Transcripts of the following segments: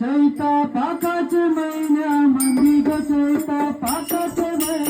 चैता पाकाच महिन्या मंदी ग पाकाच महिन्या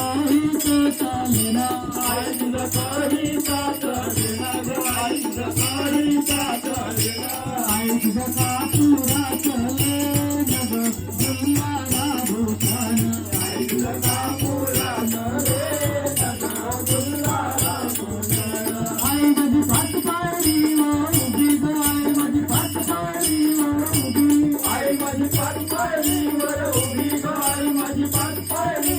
काहीच चालेना आईंद काहीच चालेना आईंद काहीच चालेना आईंद कापुरा चले नग गुल्लाला भूतान आईंद कापुरा चले नग गुल्लाला भूतान आई माझी भात पाळली ओ उभी ग आई माझी भात पाळली ओ उभी आई माझी भात पाळली वर उभी. ग आई माझी भात पाळली